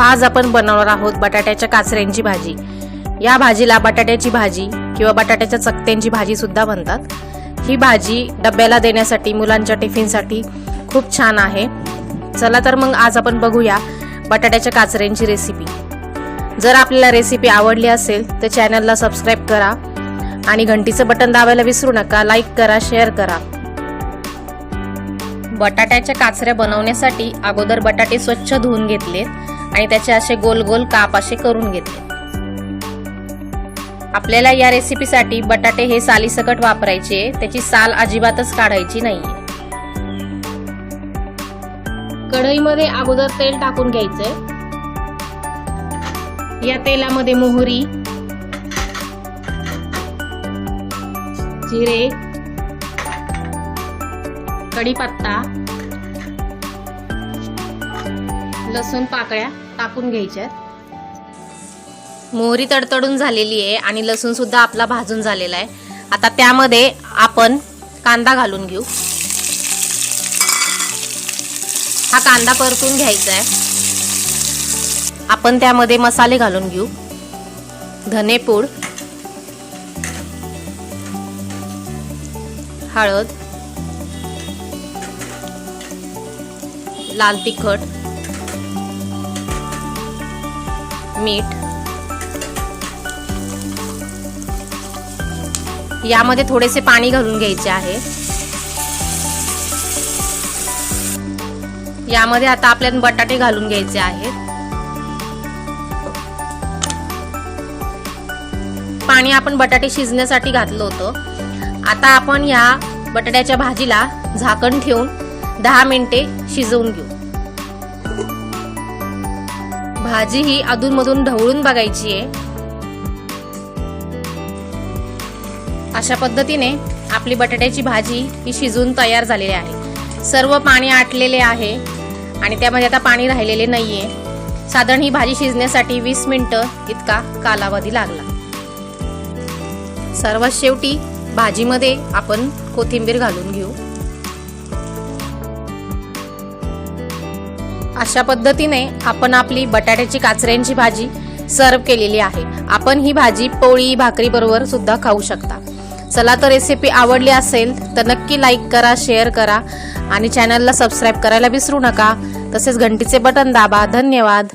आज आपण बनवणार आहोत बटाट्याच्या काचऱ्यांची भाजी. या भाजीला बटाट्याची भाजी किंवा बटाट्याच्या चकत्यांची भाजी सुद्धा म्हणतात. ही भाजी डब्याला देण्यासाठी मुलांच्या टिफिनसाठी खूप छान आहे. चला तर मग आज आपण बघूया बटाट्याच्या काचऱ्यांची रेसिपी जर आपल्याला रेसिपी आवडली असेल तर चॅनलला सबस्क्राईब करा आणि घंटीचं बटन दाबायला विसरू नका लाईक करा शेअर करा. बटाट्याच्या काचऱ्या बनवण्यासाठी अगोदर बटाटे स्वच्छ धुवून घेतले आणि त्याचे असे गोल गोल काप असे करून घेतले आपल्याला या रेसिपीसाठी बटाटे हे सालीसकट वापरायचे त्याची साल अजिबातच काढायची नाहीये. कढईमध्ये अगोदर तेल टाकून घ्यायचंय या तेलामध्ये मोहरी जिरे कढीपत्ता लसूण पाकळ्या टाकून घ्यायच्या. मोहरी तडतडून झालेली आहे आणि लसूण सुद्धा आपला भाजून झालेला आहे. आता त्यामध्ये आपण कांदा घालून घेऊ. हा कांदा परतून घ्यायचा आहे. आपण त्यामध्ये मसाले घालून घेऊ. धनेपूड हळद लाल तिखट मीठ. यामध्ये थोडेसे पाणी घालून घ्यायचे आहे. यामध्ये आता आपल्याला बटाटे घालून घ्यायचे आहेत. पाणी आपण बटाटे शिजण्यासाठी घातलं होतं. आता आपण या बटाट्याच्या भाजीला झाकण ठेवून दहा मिनिटे शिजवून घेऊ. भाजी ही अधूनमधून ढवळून बघायची आहे. अशा पद्धतीने आपली बटाट्याची भाजी ही शिजून तयार झालेली आहे. सर्व पाणी आटलेले आहे आणि त्यामध्ये आता पाणी राहिलेले नाहीये. साधारण ही भाजी शिजण्यासाठी वीस मिनिटं इतका कालावधी लागला. सर्वात शेवटी भाजीमध्ये आपण कोथिंबीर घालून घेऊ. अशा पद्धतीने आपण आपली बटाट्याची काचऱ्यांची भाजी सर्व केलेली आहे. आपण ही भाजी पोळी भाकरी बरोबर सुद्धा खाऊ शकता. चला तर रेसिपी आवडली असेल तर नक्की लाईक करा शेअर करा आणि चॅनलला सबस्क्राईब करायला विसरू नका. तसेच घंटीचे बटन दाबा. धन्यवाद.